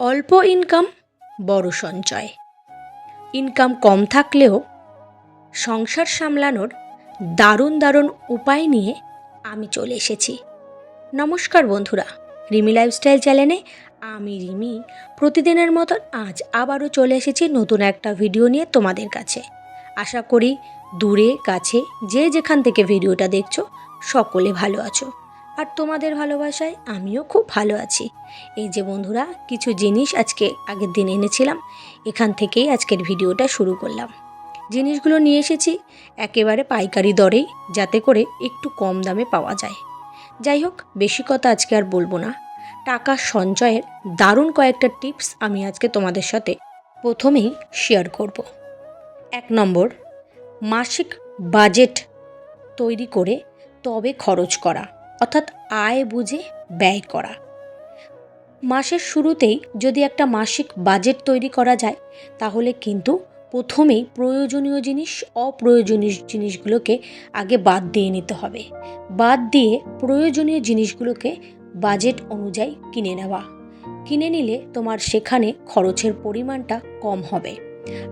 অল্প ইনকাম, বড় সঞ্চয়। ইনকাম কম থাকলেও সংসার সামলানোর দারুণ দারুণ উপায় নিয়ে আমি চলে এসেছি। নমস্কার বন্ধুরা, রিমি লাইফস্টাইল চ্যানেলে আমি রিমি। প্রতিদিনের মতো আজ আবারও চলে এসেছি নতুন একটা ভিডিও নিয়ে তোমাদের কাছে। আশা করি দূরে, কাছে, যে যেখান থেকে ভিডিওটা দেখছ, সকলে ভালো আছো। আর তোমাদের ভালোবাসায় আমিও খুব ভালো আছি। এই যে বন্ধুরা, কিছু জিনিস আজকে আগের দিন এনেছিলাম, এখান থেকেই আজকের ভিডিওটা শুরু করলাম। জিনিসগুলো নিয়ে এসেছি, একেবারে পাইকারি দরেই, যাতে করে একটু কম দামে পাওয়া যায়। যাই হোক, বেশি কথা আজকে আর বলব না। টাকা সঞ্চয়ের দারুণ কয়েকটা টিপস আমি আজকে তোমাদের সাথে প্রথমেই শেয়ার করব। এক নম্বর, মাসিক বাজেট তৈরি করে তবে খরচ করা। অর্থাৎ আয় বুঝে ব্যয় করা। মাসের শুরুতেই যদি একটা মাসিক বাজেট তৈরি করা যায়, তাহলে কিন্তু প্রথমেই প্রয়োজনীয় জিনিস অপ্রয়োজনীয় জিনিসগুলোকে আগে বাদ দিয়ে নিতে হবে। বাদ দিয়ে প্রয়োজনীয় জিনিসগুলোকে বাজেট অনুযায়ী কিনে নেওয়া। কিনে নিলে তোমার সেখানে খরচের পরিমাণটা কম হবে।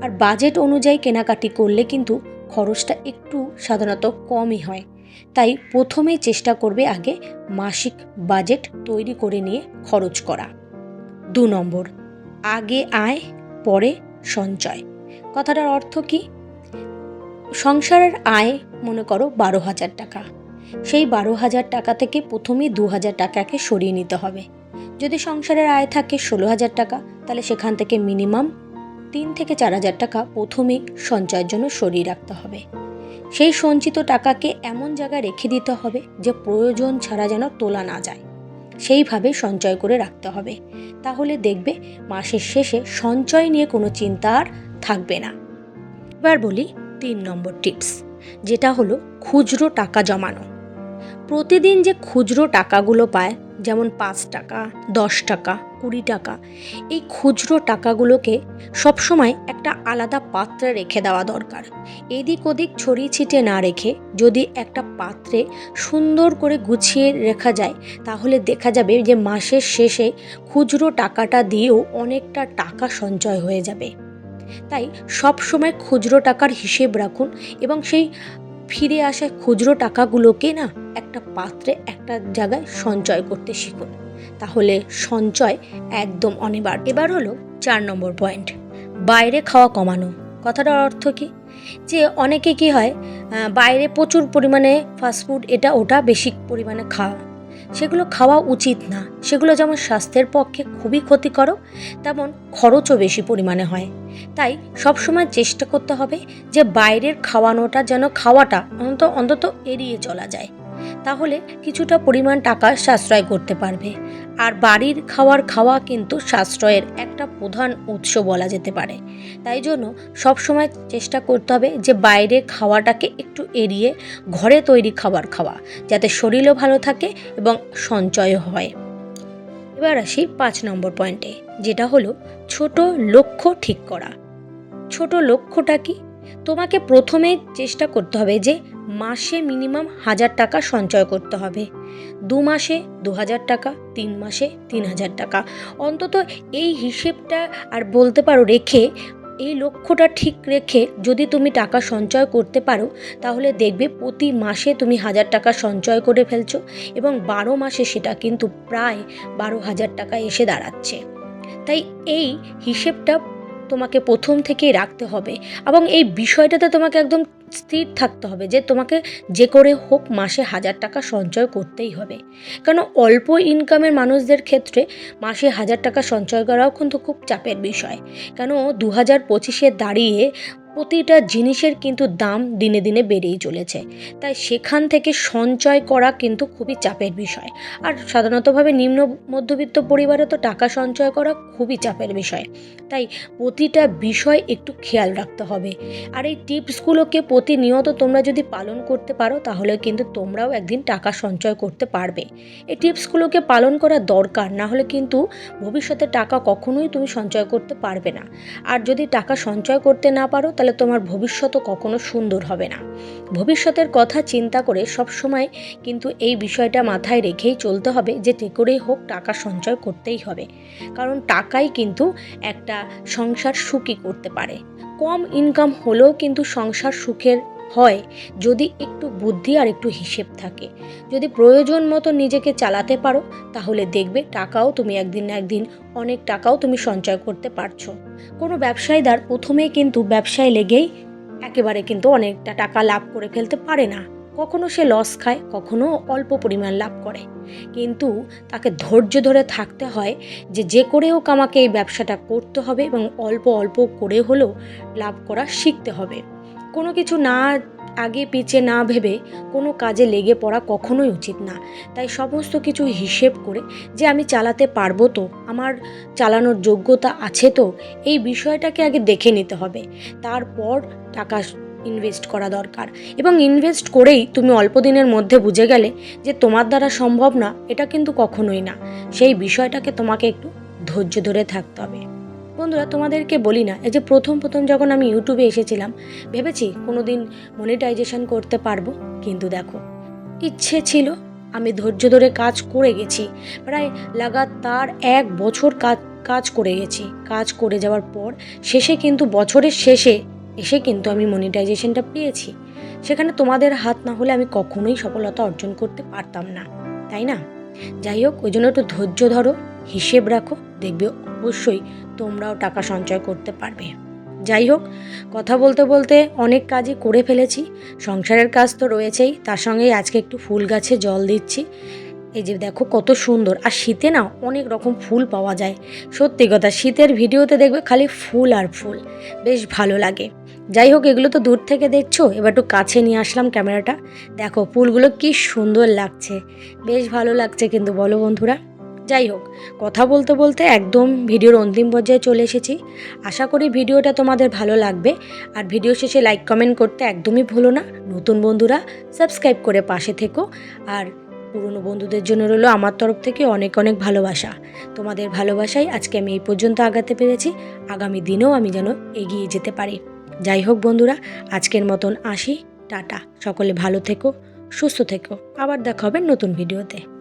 আর বাজেট অনুযায়ী কেনাকাটি করলে কিন্তু খরচটা একটু সাধারণত কমই হয়। তাই প্রথমেই চেষ্টা করবে আগে মাসিক বাজেট তৈরি করে নিয়ে খরচ করা। দু নম্বর, আগে আয়, পরে সঞ্চয়। কথাটার অর্থ কি? সংসারের আয়, মনে করো, বারো হাজার টাকা। সেই বারো হাজার টাকা থেকে প্রথমেই দু হাজার টাকাকে সরিয়ে নিতে হবে। যদি সংসারের আয় থাকে ষোলো হাজার টাকা, তাহলে সেখান থেকে মিনিমাম তিন থেকে চার হাজার টাকা প্রথমেই সঞ্চয়ের জন্য সরিয়ে রাখতে হবে। সেই সঞ্চিত টাকাকে এমন জায়গায় রেখে দিতে হবে যে প্রয়োজন ছাড়া যেন তোলা না যায়। সেইভাবে সঞ্চয় করে রাখতে হবে। তাহলে দেখবে মাসের শেষে সঞ্চয় নিয়ে কোনো চিন্তা আর থাকবে না। এবার বলি তিন নম্বর টিপস, যেটা হলো খুচরো টাকা জমানো। প্রতিদিন যে খুচরো টাকাগুলো পায়, যেমন পাঁচ টাকা, দশ টাকা কুড়ি টাকা। এই খুচরো টাকাগুলোকে সবসময় একটা আলাদা পাত্রে রেখে দেওয়া দরকার। এদিক ওদিক ছড়িয়ে ছিটে না রেখে যদি একটা পাত্রে সুন্দর করে গুছিয়ে রাখা যায়, তাহলে দেখা যাবে যে মাসের শেষে খুচরো টাকাটা দিয়েও অনেকটা টাকা সঞ্চয় হয়ে যাবে। তাই সব সময় খুচরো টাকার হিসেব রাখুন এবং সেই ফিরে আসা খুচরো টাকাগুলোকে না একটা পাত্রে একটা জায়গায় সঞ্চয় করতে শিখুন। তাহলে সঞ্চয় একদম অনিবার এবার হলো চার নম্বর পয়েন্ট বাইরে খাওয়া কমানো। কথাটার অর্থ কি? যে অনেকে কি হয় বাইরে প্রচুর পরিমাণে ফাস্টফুড এটা ওটা বেশি পরিমাণে খাওয়া। সেগুলো খাওয়া উচিত না। সেগুলো যেমন স্বাস্থ্যের পক্ষে খুবই ক্ষতিকারক তেমন খরচও বেশি পরিমাণে হয়। তাই সবসময় চেষ্টা করতে হবে যে বাইরের খাওয়ানোটা যেন খাওয়াটা অন্তত অন্তত এড়িয়ে চলা যায়। তাহলে কিছুটা পরিমাণ টাকা সাশ্রয় করতে পারবে। আর বাড়ির খাওয়ার খাওয়া কিন্তু সাশ্রয়ের একটা প্রধান উৎস বলা যেতে পারে। তাই জন্য সবসময় চেষ্টা করতে হবে যে বাইরে খাওয়াটাকে একটু এড়িয়ে ঘরে তৈরি খাবার খাওয়া, যাতে শরীরও ভালো থাকে এবং সঞ্চয়ও হয়। এবার আসি পাঁচ নম্বর পয়েন্টে যেটা হলো ছোট লক্ষ্য ঠিক করা। ছোট লক্ষ্যটা কি? তোমাকে প্রথমে চেষ্টা করতে হবে যে মাসে মিনিমাম হাজার টাকা সঞ্চয় করতে হবে। দু মাসে দু হাজার টাকা, তিন মাসে তিন হাজার টাকা। অন্তত এই হিসেবটা আর বলতে পারো রেখে, এই লক্ষ্যটা ঠিক রেখে যদি তুমি টাকা সঞ্চয় করতে পারো, তাহলে দেখবে প্রতি মাসে তুমি হাজার টাকা সঞ্চয় করে ফেলছো এবং বারো মাসে সেটা কিন্তু প্রায় বারো হাজার টাকা এসে দাঁড়াচ্ছে। তাই এই হিসেবটা তোমাকে প্রথম থেকেই রাখতে হবে এবং এই বিষয়টাতে তোমাকে একদম স্থির থাকতে হবে যে তোমাকে যে করে হোক মাসে হাজার টাকা সঞ্চয় করতেই হবে। কেন অল্প ইনকামের মানুষদের ক্ষেত্রে মাসে হাজার টাকা সঞ্চয় করাও কিন্তু খুব চাপের বিষয়। কেন দু হাজার পঁচিশে দাঁড়িয়ে প্রতিটা জিনিসের কিন্তু দাম দিনে দিনে বেড়েই চলেছে। তাই সেখান থেকে সঞ্চয় করা কিন্তু খুবই চাপের বিষয়। আর সাধারণতভাবে নিম্ন মধ্যবিত্ত পরিবারে তো টাকা সঞ্চয় করা খুবই চাপের বিষয়। তাই প্রতিটা বিষয় একটু খেয়াল রাখতে হবে। আর এই টিপসগুলোকে প্রতিনিয়ত তোমরা যদি পালন করতে পারো, তাহলে কিন্তু তোমরাও একদিন টাকা সঞ্চয় করতে পারবে। এই টিপসগুলোকে পালন করা দরকার, না হলে কিন্তু ভবিষ্যতে টাকা কখনোই তুমি সঞ্চয় করতে পারবে না। আর যদি টাকা সঞ্চয় করতে না পারো, তাহলে তাহলে তোমার ভবিষ্যতও কখনো সুন্দর হবে না। ভবিষ্যতের কথা চিন্তা করে সবসময় কিন্তু এই বিষয়টা মাথায় রেখেই চলতে হবে যে যে করেই হোক টাকা সঞ্চয় করতেই হবে। কারণ টাকাই কিন্তু একটা সংসার সুখী করতে পারে। কম ইনকাম হলেও কিন্তু সংসার সুখের হয় যদি একটু বুদ্ধি আর একটু হিসেব থাকে। যদি প্রয়োজন মতো নিজেকে চালাতে পারো, তাহলে দেখবে টাকাও তুমি একদিন না একদিন অনেক টাকাও তুমি সঞ্চয় করতে পারছ। কোনো ব্যবসায়ীদার প্রথমেই কিন্তু ব্যবসায় লেগেই একেবারে কিন্তু অনেকটা টাকা লাভ করে ফেলতে পারে না। কখনো সে লস খায়, কখনো অল্প পরিমাণ লাভ করে। কিন্তু তাকে ধৈর্য ধরে থাকতে হয় যে যে করে হোক আমাকে এই ব্যবসাটা করতে হবে এবং অল্প অল্প করে হলেও লাভ করা শিখতে হবে। কোনো কিছু না আগে পিছে না ভেবে কোনো কাজে লেগে পড়া কখনোই উচিত না। তাই সমস্ত কিছু হিসেব করে যে আমি চালাতে পারব তো, আমার চালানোর যোগ্যতা আছে তো, এই বিষয়টাকে আগে দেখে নিতে হবে। তারপর টাকা ইনভেস্ট করা দরকার। এবং ইনভেস্ট করেই তুমি অল্প দিনের মধ্যে বুঝে গেলে যে তোমার দ্বারা সম্ভব না, এটা কিন্তু কখনোই না। সেই বিষয়টাকে তোমাকে একটু ধৈর্য ধরে থাকতে হবে। বন্ধুরা, তোমাদেরকে বলি না, এই যে প্রথম প্রথম যখন আমি ইউটিউবে এসেছিলাম, ভেবেছি কোনো দিন মনিটাইজেশন করতে পারব, কিন্তু দেখো, ইচ্ছে ছিল, আমি ধৈর্য ধরে কাজ করে গেছি, প্রায় লাগাতার এক বছর কাজ কাজ করে গেছি, কাজ করে যাওয়ার পর, শেষে কিন্তু বছরের শেষে এসে কিন্তু আমি মনিটাইজেশনটা পেয়েছি, সেখানে তোমাদের হাত না হলে আমি কখনোই সফলতা অর্জন করতে পারতাম না, তাই না? যাই হোক, ওই জন্য একটু ধৈর্য ধরো হিসেব রাখো, দেখবে অবশ্যই তোমরাও টাকা সঞ্চয় করতে পারবে। যাই হোক, কথা বলতে বলতে অনেক কাজই করে ফেলেছি। সংসারের কাজ তো রয়েছেই, তার সঙ্গেই আজকে একটু ফুল গাছে জল দিচ্ছি। এই যে দেখো কত সুন্দর, আর শীতে না অনেক রকম ফুল পাওয়া যায়। সত্যি কথা, শীতের ভিডিওতে দেখবে খালি ফুল আর ফুল, বেশ ভালো লাগে। যাই হোক, এগুলো তো দূর থেকে দেখছ, এবার একটু কাছে নিয়ে আসলাম ক্যামেরাটা। দেখো ফুলগুলো কি সুন্দর লাগছে, বেশ ভালো লাগছে কিন্তু বলো বন্ধুরা। যাই হোক, কথা বলতে বলতে একদম ভিডিওর অন্তিম পর্যায়ে চলে এসেছি। আশা করি ভিডিওটা তোমাদের ভালো লাগবে। আর ভিডিও শেষে লাইক কমেন্ট করতে একদমই ভুলো না। নতুন বন্ধুরা সাবস্ক্রাইব করে পাশে থেকো। আর পুরনো বন্ধুদের জন্য রইল আমার তরফ থেকে অনেক অনেক ভালোবাসা। তোমাদের ভালোবাসাই আজকে আমি এই পর্যন্ত আগাতে পেরেছি। আগামী দিনেও আমি যেন এগিয়ে যেতে পারি। যাই হোক বন্ধুরা, আজকের মতন আসি। টাটা। সকলে ভালো থেকো, সুস্থ থেকো। আবার দেখা হবে নতুন ভিডিওতে।